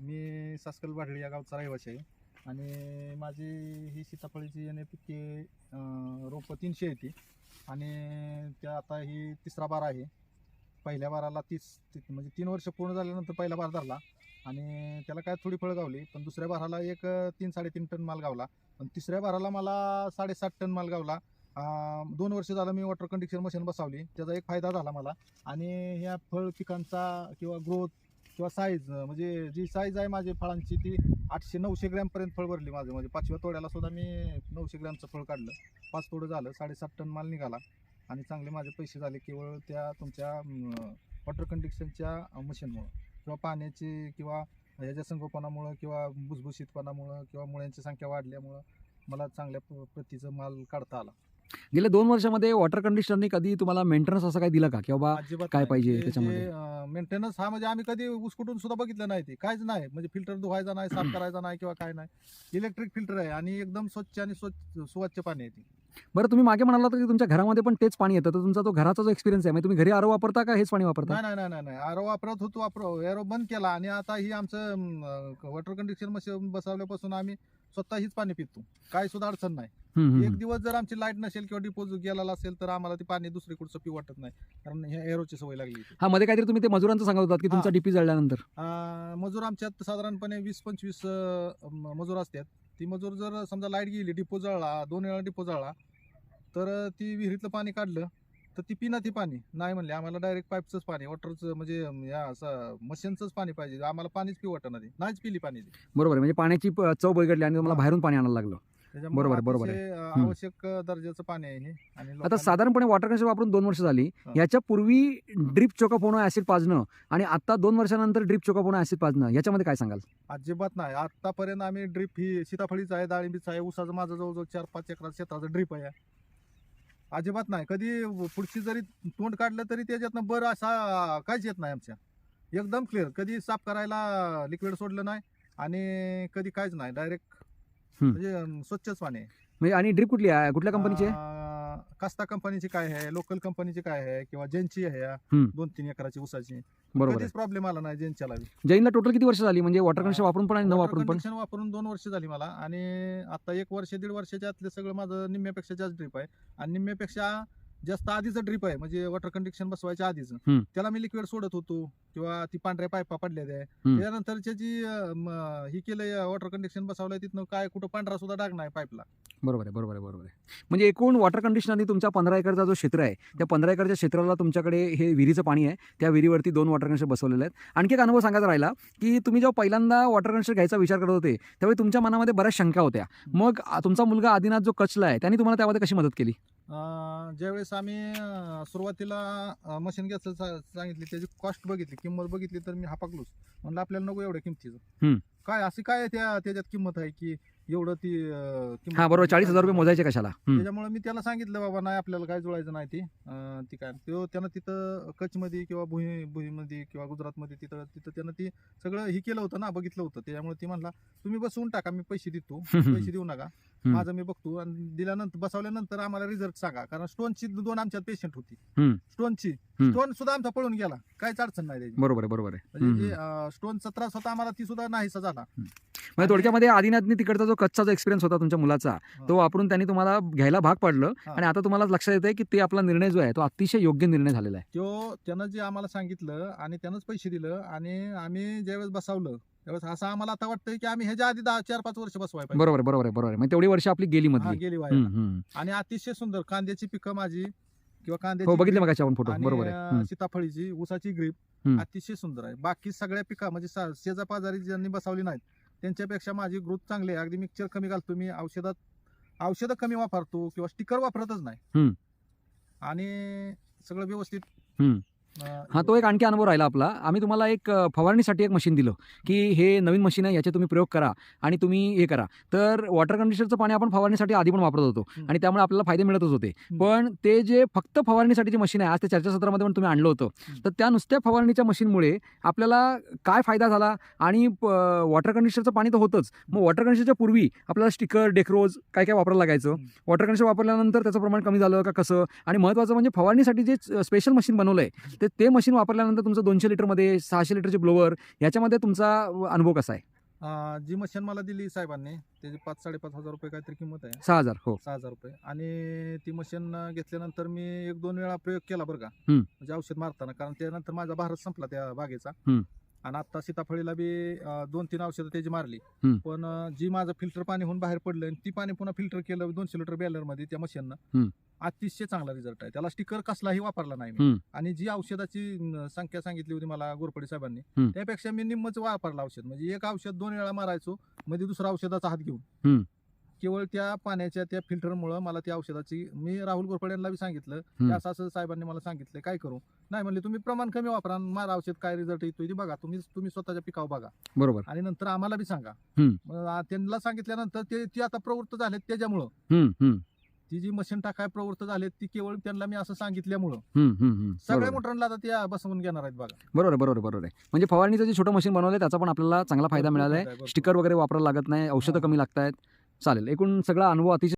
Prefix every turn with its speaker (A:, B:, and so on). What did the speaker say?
A: मी सासकल बाढळी या गावचा रहिवासी आहे. आणि माझी ही सीताफळीची आणि पिके रोपं तीनशे येते आणि त्या आता ही तिसरा बार आहे. पहिल्या बाराला तीस ती- म्हणजे तीन वर्ष पूर्ण झाल्यानंतर पहिला बार धरला. आणि त्याला काय थोडी फळं गावली पण दुसऱ्या बाराला एक तीन साडेतीन टन माल गावला. पण तिसऱ्या बाराला मला साडेसात टन माल गावला. दोन वर्ष झालं मी वॉटर कंडिक्शन मशीन बसवली. त्याचा एक फायदा झाला मला. आणि ह्या फळ पिकांचा किंवा ग्रोथ किंवा साईज म्हणजे जी साईज आहे माझी फळांची ती आठशे नऊशे ग्रॅमपर्यंत फळ भरली माझं. म्हणजे पाचव्या तोड्याला सुद्धा मी नऊशे ग्रॅमचं फळ काढलं. पाच तोडं झालं साडेसात टन माल निघाला. आणि चांगले माझे पैसे झाले केवळ त्या तुमच्या वॉटर कंडिक्शनच्या मशीनमुळं. किंवा पाण्याची किंवा ह्याच्या संगोपनामुळं किंवा भुसभुशीतपणामुळं किंवा मुळ्यांची संख्या वाढल्यामुळं मला चांगल्या प्रतीचं माल काढता आला.
B: गेल्या दोन वर्षामध्ये वॉटर कंडिशनरनी कधी तुम्हाला मेंटेनन्स असं काही दिलं का? की बाबा
A: अजिबात
B: काय. पाहिजे त्याच्यामध्ये?
A: मेंटेनन्स हा म्हणजे आम्ही कधी उसकुटून सुद्धा बघितलं नाही ते. काहीच नाही. म्हणजे फिल्टर धुवायचा नाही साफ करायचा नाही किंवा काय नाही. इलेक्ट्रिक फिल्टर आहे आणि एकदम स्वच्छ आणि स्वच्छ स्वच्छ पाणी आहे ते.
B: बरं तुम्ही मागे म्हणाला की तुमच्या घरामध्ये पण तेच पाणी येतं. तर तुमचा तो घराचा जो एक्सपिरियन्स आहे म्हणजे तुम्ही घरी आरो वापरता का हेच पाणी वापरता?
A: नाही नाही नाही नाही आरो वापरत होतो वापर एरो बंद केला आणि आता ही आमचं वॉटर कंडिक्शन मशीन बसवल्यापासून आम्ही स्वतः हीच पाणी पितो. काय सुद्धा अडचण नाही. एक. दिवस जर आमची लाइट नसेल किंवा डिपोज गेलेला असेल तर आम्हाला ते पाणी दुसरीकडचं पिऊ वाटत नाही कारण ह्या एरोची सवय लागली.
B: हा मध्ये काहीतरी तुम्ही ते मजुरांचं सांगत होतात की तुमचा. डीपी जळल्यानंतर
A: मजूर आमच्यात साधारणपणे वीस पंचवीस मजूर असतात ती मजूर जर समजा लाइट गेली डिपो जळला दोन वेळा डिपो जळला तर ती विहिरीतलं पाणी काढलं तर ती पिना ती पाणी नाही म्हणले आम्हाला डायरेक्ट पाईपचंच पाणी वॉटरचं म्हणजे या असं मशीनचंच पाणी पाहिजे आम्हाला पाणीच नाही नाहीच पिली पाणी ती.
B: बरोबर म्हणजे पाण्याची प- चव बिघडली आणि तुम्हाला. बाहेरून पाणी आणायला लागलं
A: त्याच्यामुळे
B: बरोबर बरोबर आहे.
A: अतिशय, अं,
B: हम्म.
A: आवश्यक दर्जाचं पाणी आहे हे आणि
B: आता
A: लोकांना-
B: साधारणपणे वॉटर कंडिशन वापरून दोन वर्ष झाली
A: हा.
B: याच्या पूर्वी ड्रिप चोकापोनो ऍसिड पाजणं आणि आता दोन वर्षानंतर ड्रिप चोकापोनो ऍसिड पाजणं याच्यामध्ये काय सांगाल
A: अजिबात नाही आतापर्यंत आम्ही ड्रीप ही सीताफळीच आहे डाळिंबीच आहे ऊसाचं माझं जवळजवळ चार पाच एकरात क्षेत्राचं ड्रीप आहे अजिबात नाही कधी पुढची जरी तोंड काढलं तरी त्याच्यातनं बरं असा काहीच येत नाही आमच्या एकदम क्लिअर कधी साफ करायला लिक्विड सोडलं नाही आणि कधी काहीच नाही डायरेक्ट. म्हणजे अं, स्वच्छच पाणी आहे.
B: म्हणजे आणि ड्रिप कुठली आहे? कुठल्या कंपनीची आहे?
A: अं, कास्ता कंपनीची काय आहे? लोकल कंपनीची काय आहे? किंवा जेनची आहे
B: हम्म.
A: दोन तीन एकराची ऊसाची?
B: बरोबर
A: कधीच प्रॉब्लेम आला नाही जेनच्याला बी.
B: जैनला टोटल किती वर्ष झाली? म्हणजे वॉटर कंडिशन
A: हा.
B: वापरून पण आणि न वापरून पण?
A: वापरून दोन वर्ष झाली मला. आणि आता एक वर्ष दीड वर्षाच्या आतले सगळं माझं निम्म्यापेक्षा जास्त ड्रीप आहे. आणि निम्म्यापेक्षा जास्त आधीचं ड्रीप आहे म्हणजे वॉटर कंडिक्शन बसवायच्या आधीच.
B: हम्म.
A: त्याला मी लिक्विड सोडत होतो किंवा ती पांढऱ्या पायपा पडल्या त्या.
B: हम्म.
A: त्यानंतरच्या जी अं, म, ही केलंय वॉटर कंडिक्शन बसवलंय तिथनं काय कुठं पांढरा सुद्धा डाग नाही पाईपला.
B: बरोबर आहे बरोबर आहे बरोबर आहे. म्हणजे एकूण वॉटर कंडिशनरनी तुमच्या पंधरा एकरचा जो क्षेत्र आहे त्या पंधरा एकरच्या क्षेत्राला तुमच्याकडे हे विहिरीचं पाणी आहे त्या विहिरीवरती दोन वॉटर कंडिशनर बसवलेले आहेत. आणखी एक अनुभव सांगायचा राहिला की तुम्ही जेव्हा पहिल्यांदा वॉटर कंडिशनर घ्यायचा विचार करत होते त्यावेळी तुमच्या मनामध्ये बऱ्याच शंका होत्या. मग आ- तुमचा मुलगा आदिनाथ जो कचला आहे त्यांनी तुम्हाला त्यामध्ये कशी मदत केली?
A: ज्यावेळेस आम्ही सुरुवातीला मशीन घ्यायचं सा- सांगितली त्याची कॉस्ट बघितली किंमत बघितली तर मी हापाकलोच म्हणलं आपल्याला नको एवढ्या किमतीचं
B: हम्म.
A: काय अशी काय त्या त्याच्यात किंमत आहे की एवढं ती अं, किंमत
B: हा बरोबर. चाळीस हजार रुपये मोजायचे कशाला? हम्म.
A: त्याच्यामुळे मी त्याला सांगितलं बाबा नाही आपल्याला काय जुळायचं नाही ती. अं, ती काय तो त्यानं तिथं कच्छमध्ये किंवा भुई भुईमध्ये किंवा गुजरातमध्ये तिथं तिथं त्यानं ती सगळं हे केलं होतं ना बघितलं होतं. त्याच्यामुळे ती म्हणला तुम्ही बसवून टाका मी पैसे देतो. पैसे देऊ नका.
B: हम्म.
A: माझं मी बघतो आणि दिल्यानंतर बसवल्यानंतर आम्हाला रिझल्ट सांगा. कारण स्टोनची दोन आमच्यात पेशंट होती.
B: हम्म.
A: स्टोनची
B: हम्म.
A: स्टोन सुद्धा आमचा पळून गेला. काहीच अडचण नाही त्याची.
B: बरोबर आहे बरोबर आहे.
A: म्हणजे
B: हम्म.
A: स्टोनचा त्रास होता आम्हाला ती सुद्धा नाहीसा झाला.
B: म्हणजे थोडक्यामध्ये आदिनाथनी तिकडचा जो कच्चा जो एक्सपिरियन्स होता तुमच्या मुलाचा तो वापरून त्यांनी तुम्हाला घ्यायला भाग पाडलं. आणि आता तुम्हाला लक्षात येतंय की ते आपला निर्णय जो आहे तो अतिशय योग्य निर्णय झालेला आहे.
A: तो त्यानं जे आम्हाला सांगितलं आणि त्यानंच पैसे दिलं आणि आम्ही ज्यावेळेस बसवलं त्यावेळेस असं आम्हाला आता वाटतंय की आम्ही ह्याच्या आधी दहा चार पाच वर्ष बसवाय पाहिजे.
B: बरोबर आहे बरोबर आहे बरोबर आहे. म्हणजे तेवढी वर्ष आपली गेली
A: हा,
B: मधली
A: गेली वाया. आणि अतिशय सुंदर कांद्याची पिकं माझी किंवा
B: हो बघितले मग आपण फोटो.
A: आणि,
B: बरोबर आहे.
A: अं,
B: हम्म.
A: सीताफळीची ऊसाची ग्रीप
B: हम्म.
A: अतिशय सुंदर आहे. बाकी सगळ्या पिका म्हणजे सा- शेजा पाजारी ज्यांनी बसवली नाहीत त्यांच्यापेक्षा माझी ग्रोथ चांगली आहे अगदी मिक्सचर कमी घालतो मी औषधात औषधं कमी वापरतो किंवा स्टिकर वापरतच नाही
B: हम्म.
A: आणि सगळं व्यवस्थित
B: हम्म. हा तो एक आणखी अनुभव राहिला आपला. आम्ही तुम्हाला एक फवारणीसाठी एक मशीन दिलं की हे नवीन मशीन आहे याचे तुम्ही प्रयोग करा आणि तुम्ही हे करा. तर वॉटर कंडिशनरचं पाणी आपण फवारणीसाठी आधी पण वापरत होतो. आणि त्यामुळे आपल्याला फायदे मिळतच होते. पण ते जे फक्त फवारणीसाठी जे मशीन आहे आज ते चर्चासत्रामध्ये पण तुम्ही आणलं होतं. तर त्या नुसत्या फवारणीच्या मशीनमुळे आपल्याला काय फायदा झाला आणि वॉटर कंडिशनरचं पाणी तर होतंच. मग वॉटर कंडिशनरच्या पूर्वी आपल्याला स्टिकर डेक्रोज काय काय वापरायला लागायचं. वॉटर कंडिशनर वापरल्यानंतर त्याचं प्रमाण कमी झालं का कसं? आणि महत्त्वाचं म्हणजे फवारणीसाठी जे स्पेशल मशीन बनवलं आहे तर ते मशीन वापरल्यानंतर तुमचं दोनशे लिटरमध्ये सहाशे लिटरचे ब्लोअर याच्यामध्ये तुमचा अनुभव कसा आहे
A: अं, जी मशीन मला दिली साहेबांनी त्याची पाच साडेपाच हजार रुपये काहीतरी किंमत आहे
B: सहा हजार हो
A: सहा हजार रुपये आणि ती मशीन घेतल्यानंतर मी एक दोन वेळा प्रयोग केला बरं का
B: हम्म.
A: म्हणजे औषध मारताना कारण त्यानंतर माझा भारत संपला त्या बागेचा
B: हम्म.
A: आणि आता सीताफळीला बी अं, दोन तीन औषधं त्याची मारली
B: हम्म.
A: पण अं, जी माझं फिल्टर पाणी होऊन बाहेर पडलं आणि ती पाणी पुन्हा फिल्टर केलं दोनशे लिटर बॅलरमध्ये त्या मशीननं
B: हम्म.
A: अतिशय चांगला रिझल्ट आहे. त्याला स्टिकर कसलाही वापरला नाही
B: हम्म.
A: आणि जी औषधाची संख्या सांगितली होती मला गोरपडी साहेबांनी
B: हम्म.
A: त्यापेक्षा मी निम्मच वापरलं औषध. म्हणजे एक औषध दोन वेळा मारायचो मध्ये दुसरा औषधाचा हात घेऊन. केवळ त्या पाण्याच्या त्या फिल्टरमुळं मला त्या औषधाची मी राहुल गोरपडे यांना बी सांगितलं. की
B: हम्म.
A: असं असं साहेबांनी मला सांगितलं काय करू? नाही म्हणले तुम्ही प्रमाण कमी वापरा आणि मारा औषध काय रिझल्ट येतोय ते बघा. तुम्ही तुम्ही स्वतःच्या पिकावर बघा.
B: बरोबर.
A: आणि नंतर आम्हाला बी सांगा.
B: हम्म.
A: मग आ- त्यांना सांगितल्यानंतर ते ती आता प्रवृत्त झालेत त्याच्यामुळं.
B: हम्म, हम्म,
A: ती जी मशीन टाकाय प्रवृत्त झालेत ती केवळ त्यांना मी असं सांगितल्यामुळं
B: हम्म, हम्म, हम्म.
A: सगळ्या
B: बरोबर.
A: मोटरांना आता त्या बसवून घेणार आहेत बघा
B: बरोबर बरोबर बरोबर आहे म्हणजे फवारणीचं जे छोटं मशीन बनवलं त्याचा पण आपल्याला चांगला फायदा
A: भरपूर
B: मिळाला
A: फायदा आहे,
B: आहे
A: भरपूर.
B: स्टिकर वगैरे वापरायला लागत नाही औषधं. कमी लागत आहेत चालेल एकूण सगळा अनुभव अतिशय